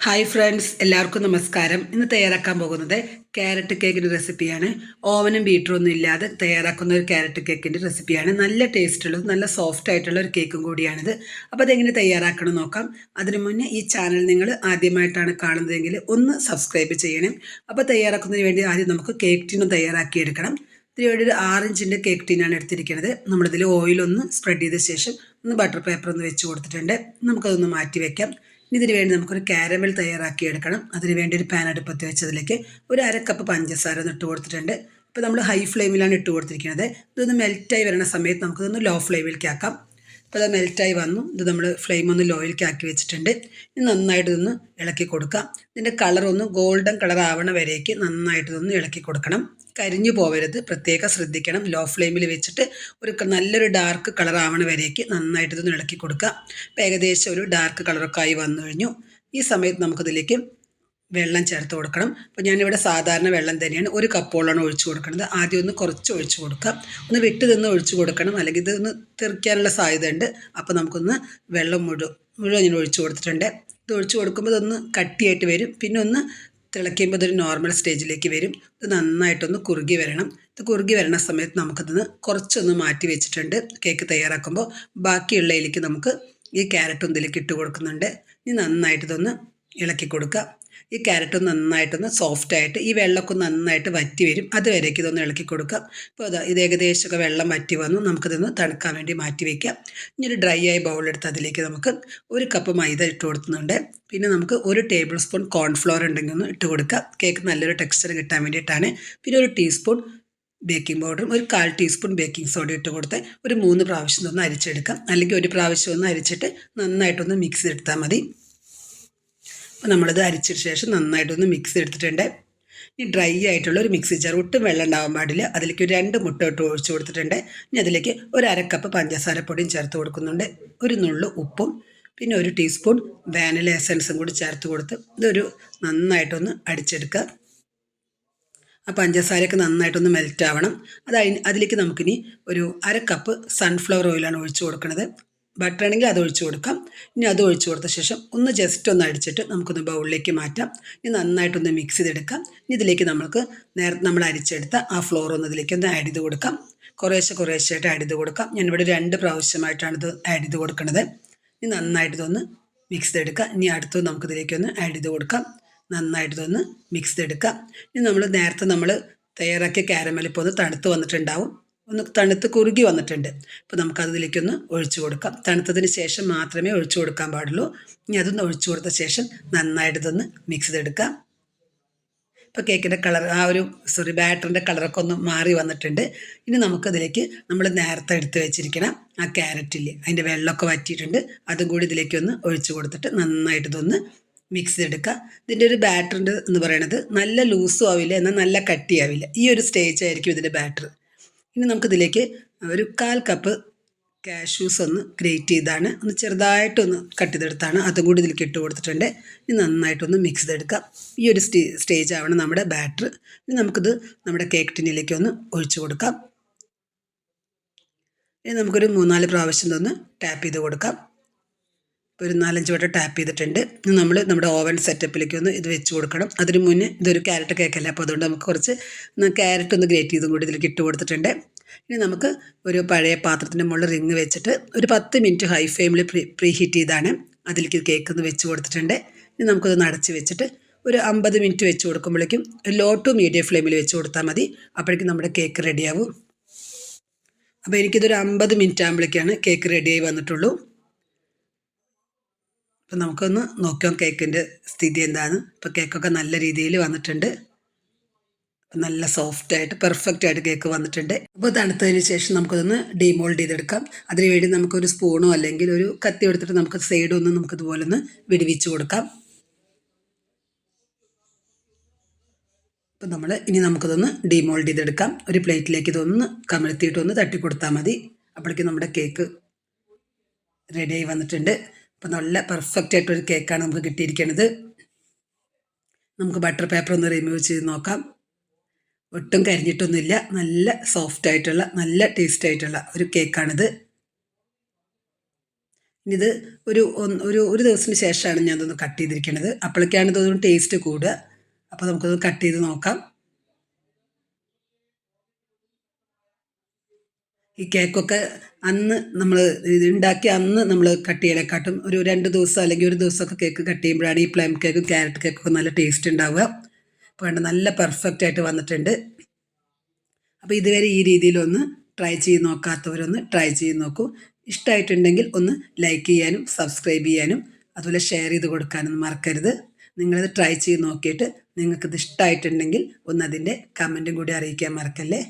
Hi friends എല്ലാവർക്കും നമസ്കാരം. ഇന്ന് തയ്യാറാക്കാൻ പോകുന്നത് ക്യാരറ്റ് കേക്കിന്റെ റെസിപ്പിയാണ് ഓവനും ബീറ്ററൊന്നും ഇല്ലാതെ തയ്യാറാക്കുന്ന ഒരു ക്യാരറ്റ് കേക്കിന്റെ റെസിപ്പിയാണ് നല്ല ടേസ്റ്റുള്ളത് നല്ല സോഫ്റ്റ് ആയിട്ടുള്ള ഒരു കേക്കും കൂടിയാണിത്. അപ്പോൾ അതെങ്ങനെ തയ്യാറാക്കണം നോക്കാം. അതിനു മുന്നേ ഈ ചാനൽ നിങ്ങൾ ആദ്യമായിട്ടാണ് കാണുന്നതെങ്കിൽ ഒന്ന് സബ്സ്ക്രൈബ് ചെയ്യണം. അപ്പോൾ തയ്യാറാക്കുന്നതിന് വേണ്ടി ആദ്യം നമുക്ക് കേക്ക് ടീനും തയ്യാറാക്കിയെടുക്കണം. ഇതിന് വേണ്ടി ഒരു ആറിഞ്ചിന്റെ കേക്ക് ടീനാണ് എടുത്തിരിക്കുന്നത്. നമ്മളിതിൽ ഓയിലൊന്ന് സ്പ്രെഡ് ചെയ്ത ശേഷം ഒന്ന് ബട്ടർ പേപ്പർ ഒന്ന് വെച്ച് കൊടുത്തിട്ടുണ്ട്. നമുക്കതൊന്ന് മാറ്റി ഇനി ഇതിന് വേണ്ടി നമുക്കൊരു കാരമൽ തയ്യാറാക്കി എടുക്കണം. അതിന് വേണ്ടി ഒരു പാൻ അടുപ്പത്ത് വെച്ചതിലേക്ക് ഒരു അര കപ്പ് പഞ്ചസാര ഒന്ന് ഇട്ട് കൊടുത്തിട്ടുണ്ട്. ഇപ്പോൾ നമ്മൾ ഹൈ ഫ്ലെയിമിലാണ് ഇട്ട് കൊടുത്തിരിക്കുന്നത്. ഇതൊന്ന് മെൽറ്റായി വരുന്ന സമയത്ത് നമുക്കിതൊന്ന് ലോ ഫ്ലെയിമിലേക്ക് ആക്കാം. ഇപ്പോൾ അത് മെൽറ്റായി വന്നു. ഇത് നമ്മൾ ഫ്ലെയിം ഒന്ന് ലോയിലേക്ക് ആക്കി വെച്ചിട്ടുണ്ട്. ഇനി നന്നായിട്ട് ഇതൊന്ന് ഇളക്കി കൊടുക്കാം. ഇതിന്റെ കളർ ഒന്ന് ഗോൾഡൻ കളർ ആവണ വരേക്ക് നന്നായിട്ട് ഇതൊന്ന് ഇളക്കി കൊടുക്കണം. കരിഞ്ഞു പോവരുത്. പ്രത്യേകം ശ്രദ്ധിക്കണം. ലോ ഫ്ലെയിമിൽ വെച്ചിട്ട് ഒരു നല്ലൊരു ഡാർക്ക് കളർ ആവണ വരേക്ക് നന്നായിട്ട് ഇതൊന്ന് ഇളക്കി കൊടുക്കുക. അപ്പോൾ ഏകദേശം ഒരു ഡാർക്ക് കളറൊക്കെ ആയി വന്നു കഴിഞ്ഞു. ഈ സമയത്ത് നമുക്കിതിലേക്ക് വെള്ളം ചേർത്ത് കൊടുക്കണം. അപ്പോൾ ഞാനിവിടെ സാധാരണ വെള്ളം തന്നെയാണ് ഒരു കപ്പോളാണ് ഒഴിച്ചു കൊടുക്കുന്നത്. ആദ്യം ഒന്ന് കുറച്ച് ഒഴിച്ചു കൊടുക്കുക. ഒന്ന് വിട്ട് നിന്ന് ഒഴിച്ചു കൊടുക്കണം. അല്ലെങ്കിൽ ഇത് ഒന്ന് സാധ്യത ഉണ്ട് അപ്പോൾ നമുക്കൊന്ന് വെള്ളം മുഴുവൻ മുഴുവൻ ഞാൻ ഒഴിച്ചു കൊടുത്തിട്ടുണ്ട്. ഇത് ഒഴിച്ചു കൊടുക്കുമ്പോൾ ഇതൊന്ന് കട്ടിയായിട്ട് വരും. പിന്നെ ഒന്ന് തിളയ്ക്കുമ്പോൾ ഇതൊരു നോർമൽ സ്റ്റേജിലേക്ക് വരും. ഇത് നന്നായിട്ടൊന്ന് കുറുകി വരണം. ഇത് കുറുകി വരണ സമയത്ത് നമുക്കിതൊന്ന് കുറച്ചൊന്ന് മാറ്റി വെച്ചിട്ടുണ്ട്. കേക്ക് തയ്യാറാക്കുമ്പോൾ ബാക്കിയുള്ളതിലേക്ക് നമുക്ക് ഈ ക്യാരറ്റും ഇതിലേക്ക് ഇട്ട് കൊടുക്കുന്നുണ്ട്. ഇനി നന്നായിട്ട് ഇതൊന്ന് ഇളക്കി കൊടുക്കുക. ഈ ക്യാരറ്റ് നന്നായിട്ടൊന്ന് സോഫ്റ്റ് ആയിട്ട് ഈ വെള്ളമൊക്കെ നന്നായിട്ട് വറ്റി വരും. അതുവരേക്ക് ഇതൊന്ന് ഇളക്കി കൊടുക്കാം ഇപ്പോൾ അതാ ഇത് ഏകദേശമൊക്കെ വെള്ളം വറ്റി വന്നു. നമുക്കിതൊന്ന് തണുക്കാൻ വേണ്ടി മാറ്റി വയ്ക്കാം. ഇനി ഒരു ഡ്രൈ ആയി ബൗളെടുത്ത് അതിലേക്ക് നമുക്ക് ഒരു കപ്പ് മൈദ ഇട്ട് കൊടുക്കുന്നുണ്ട്. പിന്നെ നമുക്ക് ഒരു ടേബിൾ സ്പൂൺ കോൺഫ്ലോർ ഉണ്ടെങ്കിൽ ഒന്ന് ഇട്ട് കൊടുക്കാം കേക്ക് നല്ലൊരു ടെക്സ്ചർ കിട്ടാൻ വേണ്ടിയിട്ടാണ്. പിന്നെ ഒരു ടീസ്പൂൺ ബേക്കിംഗ് പൗഡറും ഒരു കാൽ ടീസ്പൂൺ ബേക്കിംഗ് സോഡ ഇട്ട് കൊടുത്ത് ഒരു മൂന്ന് പ്രാവശ്യം ഒന്ന് അരിച്ചെടുക്കാം. അല്ലെങ്കിൽ ഒരു പ്രാവശ്യം ഒന്ന് അരിച്ചിട്ട് നന്നായിട്ടൊന്ന് മിക്സ് എടുത്താൽ മതി. അപ്പോൾ നമ്മളിത് അരിച്ചതിന് ശേഷം നന്നായിട്ടൊന്ന് മിക്സ് എടുത്തിട്ടുണ്ട്. ഈ ഡ്രൈ ആയിട്ടുള്ള ഒരു മിക്സി ജാർ ഒട്ടും വെള്ളം ഉണ്ടാവാൻ പാടില്ല. അതിലേക്ക് ഒരു രണ്ട് മുട്ട ഇട്ട് ഒഴിച്ചു കൊടുത്തിട്ടുണ്ട്. ഇനി അതിലേക്ക് ഒരു അരക്കപ്പ് പഞ്ചസാര പൊടിയും ചേർത്ത് കൊടുക്കുന്നുണ്ട്. ഒരു നുള്ളു ഉപ്പും പിന്നെ ഒരു ടീസ്പൂൺ വാനില എസൻസും കൂടി ചേർത്ത് കൊടുത്ത് ഇതൊരു നന്നായിട്ടൊന്ന് അടിച്ചെടുക്കുക. ആ പഞ്ചസാരയൊക്കെ നന്നായിട്ടൊന്ന് മെൽറ്റ് ആവണം. അതായി അതിലേക്ക് നമുക്കിനി ഒരു അര കപ്പ് സൺഫ്ലവർ ഓയിലാണ് ഒഴിച്ചു കൊടുക്കുന്നത് ബട്ടർ ആണെങ്കിൽ അത് ഒഴിച്ചു കൊടുക്കാം. ഇനി അത് ഒഴിച്ചു കൊടുത്ത ശേഷം ഒന്ന് ജസ്റ്റ് ഒന്ന് അടിച്ചിട്ട് നമുക്കൊന്ന് ബൗളിലേക്ക് മാറ്റാം. ഇനി നന്നായിട്ടൊന്ന് മിക്സ് ചെയ്തെടുക്കാം. ഇനി ഇതിലേക്ക് നമുക്ക് നേരത്തെ നമ്മൾ അരിച്ചെടുത്ത ആ ഫ്ലോർ ഒന്ന് ഇതിലേക്ക് ഒന്ന് ആഡ് ചെയ്ത് കൊടുക്കാം. കുറേശ്ശെ കുറേശ്ശായിട്ട് ആഡ് ചെയ്ത് കൊടുക്കാം. ഞാനിവിടെ രണ്ട് പ്രാവശ്യമായിട്ടാണ് ഇത് ആഡ് ചെയ്ത് കൊടുക്കുന്നത് ഇനി നന്നായിട്ട് ഇതൊന്ന് മിക്സ് ചെയ്തെടുക്കാം. ഇനി അടുത്ത് നമുക്കിതിലേക്കൊന്ന് ആഡ് ചെയ്ത് കൊടുക്കാം. നന്നായിട്ട് ഇതൊന്ന് മിക്സ് ചെയ്തെടുക്കാം. ഇനി നമ്മൾ നേരത്തെ നമ്മൾ തയ്യാറാക്കിയ കാരമൽ ഇപ്പോൾ ഒന്ന് തണുത്ത് വന്നിട്ടുണ്ടാവും. ഒന്ന് തണുത്ത് കുറുകി വന്നിട്ടുണ്ട്. അപ്പോൾ നമുക്കതിലേക്കൊന്ന് ഒഴിച്ചു കൊടുക്കാം. തണുത്തതിന് ശേഷം മാത്രമേ ഒഴിച്ചു കൊടുക്കാൻ പാടുള്ളൂ. ഇനി അതൊന്ന് ഒഴിച്ചു കൊടുത്ത ശേഷം നന്നായിട്ട് ഇതൊന്ന് മിക്സ് ചെയ്തെടുക്കാം. ഇപ്പോൾ കേക്കിന്റെ കളർ ആ ഒരു സോറി ബാറ്ററിന്റെ കളറൊക്കെ ഒന്ന് മാറി വന്നിട്ടുണ്ട്. ഇനി നമുക്കതിലേക്ക് നമ്മൾ നേരത്തെ എടുത്ത് വെച്ചിരിക്കണം ആ ക്യാരറ്റില്ലേ അതിന്റെ വെള്ളമൊക്കെ വറ്റിയിട്ടുണ്ട്. അതും കൂടി ഇതിലേക്ക് ഒന്ന് ഒഴിച്ചു കൊടുത്തിട്ട് നന്നായിട്ട് ഇതൊന്ന് മിക്സ് ചെയ്തെടുക്കുക. ഇതിന്റെ ഒരു ബാറ്ററിന്റെ എന്ന് പറയുന്നത് നല്ല ലൂസും ആവില്ല എന്നാൽ നല്ല കട്ടിയാവില്ല. ഈ ഒരു സ്റ്റേജ് ആയിരിക്കും ഇതിന്റെ ബാറ്റർ ഇനി നമുക്കിതിലേക്ക് ഒരു കാൽ കപ്പ് കാഷ്യൂസ് ഒന്ന് ഗ്രേറ്റ് ചെയ്താണ്. ഒന്ന് ചെറുതായിട്ടൊന്ന് കട്ട് ചെയ്തെടുത്താണ്. അതും കൂടി ഇതിലേക്ക് ഇട്ട് കൊടുത്തിട്ടുണ്ട്. ഇനി നന്നായിട്ടൊന്ന് മിക്സ് ചെയ്തെടുക്കാം. ഈ ഒരു സ്റ്റേ സ്റ്റേജ് ആവണം നമ്മുടെ ബാറ്റർ ഇനി നമുക്കിത് നമ്മുടെ കേക്ക് ടിന്നിലേക്ക് ഒന്ന് ഒഴിച്ചു കൊടുക്കാം. ഇനി നമുക്കൊരു മൂന്നാൽ പ്രാവശ്യം ഒന്ന് ടാപ്പ് ചെയ്ത് കൊടുക്കാം. ഒരു നാലഞ്ച് വട്ടം ടാപ്പ് ചെയ്തിട്ടുണ്ട്. ഇനി നമ്മൾ നമ്മുടെ ഓവൻ സെറ്റപ്പിലേക്ക് ഒന്ന് ഇത് വെച്ച് കൊടുക്കണം. അതിന് മുന്നേ ഇതൊരു ക്യാരറ്റ് കേക്കല്ല അപ്പോൾ അതുകൊണ്ട് നമുക്ക് കുറച്ച് ക്യാരറ്റ് ഒന്ന് ഗ്രേറ്റ് ചെയ്തും കൂടി ഇതിലേക്ക് ഇട്ട് കൊടുത്തിട്ടുണ്ട്. ഇനി നമുക്ക് ഒരു പഴയ പാത്രത്തിന്റെ മുകളിൽ റിങ് വെച്ചിട്ട് ഒരു പത്ത് മിനിറ്റ് ഹൈ ഫ്ലെയിമിൽ പ്രീ പ്രീ ഹീറ്റ് ചെയ്താണ്. അതിലേക്ക് കേക്ക് ഒന്ന് വെച്ച് കൊടുത്തിട്ടുണ്ട്. ഇനി നമുക്കത് അടച്ച് വെച്ചിട്ട് ഒരു അമ്പത് മിനിറ്റ് വെച്ച് കൊടുക്കുമ്പോഴേക്കും ലോ ടു മീഡിയം ഫ്ലെയിമിൽ വെച്ച് കൊടുത്താൽ മതി. അപ്പോഴേക്കും നമ്മുടെ കേക്ക് റെഡിയാവും അപ്പോൾ എനിക്കിതൊരു അമ്പത് മിനിറ്റ് ആകുമ്പോഴേക്കാണ് കേക്ക് റെഡിയായി വന്നിട്ടുള്ളൂ. അപ്പം നമുക്കൊന്ന് നോക്കാം കേക്കിന്റെ സ്ഥിതി എന്താണ്. ഇപ്പോൾ കേക്കൊക്കെ നല്ല രീതിയിൽ വന്നിട്ടുണ്ട്. നല്ല സോഫ്റ്റ് ആയിട്ട് പെർഫെക്റ്റ് ആയിട്ട് കേക്ക് വന്നിട്ടുണ്ട്. അപ്പോൾ തണുത്തതിന് ശേഷം നമുക്കതൊന്ന് ഡീമോൾഡ് ചെയ്തെടുക്കാം. അതിനുവേണ്ടി നമുക്കൊരു സ്പൂണോ അല്ലെങ്കിൽ ഒരു കത്തി എടുത്തിട്ട് നമുക്ക് സൈഡ് ഒന്ന് നമുക്കിതുപോലെ ഒന്ന് വിടുവിച്ച് കൊടുക്കാം. അപ്പം നമ്മൾ ഇനി നമുക്കതൊന്ന് ഡീമോൾഡ് ചെയ്തെടുക്കാം. ഒരു പ്ലേറ്റിലേക്ക് ഇതൊന്ന് കമഴ്ത്തിയിട്ടൊന്ന് തട്ടി കൊടുത്താൽ മതി. അപ്പോഴേക്കും നമ്മുടെ കേക്ക് റെഡിയായി വന്നിട്ടുണ്ട്. അപ്പം നല്ല പെർഫെക്റ്റ് ആയിട്ടൊരു കേക്കാണ് നമുക്ക് കിട്ടിയിരിക്കുന്നത് നമുക്ക് ബട്ടർ പേപ്പർ ഒന്ന് റിമൂവ് ചെയ്ത് നോക്കാം. ഒട്ടും കരിഞ്ഞിട്ടൊന്നുമില്ല. നല്ല സോഫ്റ്റ് ആയിട്ടുള്ള നല്ല ടേസ്റ്റ് ആയിട്ടുള്ള ഒരു കേക്കാണിത് ഇത് ഒരു ഒരു ഒരു ദിവസത്തിന് ശേഷമാണ് ഞാൻ ഇതൊന്ന് കട്ട് ചെയ്തിരിക്കുന്നത് അപ്പോഴേക്കാണ് ഇതൊന്നും ടേസ്റ്റ് കൂടുക. അപ്പോൾ നമുക്കത് കട്ട് ചെയ്ത് നോക്കാം. ഈ കേക്കൊക്കെ അന്ന് നമ്മൾ ഉണ്ടാക്കി അന്ന് നമ്മൾ കട്ട് ചെയ്യണേക്കാട്ടും ഒരു രണ്ട് ദിവസം അല്ലെങ്കിൽ ഒരു ദിവസമൊക്കെ കേക്ക് കട്ട് ചെയ്യുമ്പോഴാണ് ഈ പ്ലം കേക്കും ക്യാരറ്റ് കേക്കൊക്കെ നല്ല ടേസ്റ്റ് ഉണ്ടാവുക. അപ്പോൾ വേണ്ട നല്ല പെർഫെക്റ്റ് ആയിട്ട് വന്നിട്ടുണ്ട്. അപ്പോൾ ഇതുവരെ ഈ രീതിയിലൊന്ന് ട്രൈ ചെയ്ത് നോക്കാത്തവരൊന്ന് ട്രൈ ചെയ്ത് നോക്കൂ. ഇഷ്ടമായിട്ടുണ്ടെങ്കിൽ ഒന്ന് ലൈക്ക് ചെയ്യാനും സബ്സ്ക്രൈബ് ചെയ്യാനും അതുപോലെ ഷെയർ ചെയ്ത് കൊടുക്കാനും മറക്കരുത്. നിങ്ങളത് ട്രൈ ചെയ്ത് നോക്കിയിട്ട് നിങ്ങൾക്കിത് ഇഷ്ടമായിട്ടുണ്ടെങ്കിൽ ഒന്ന് അതിന്റെ കമന്റും കൂടി അറിയിക്കാൻ മറക്കല്ലേ?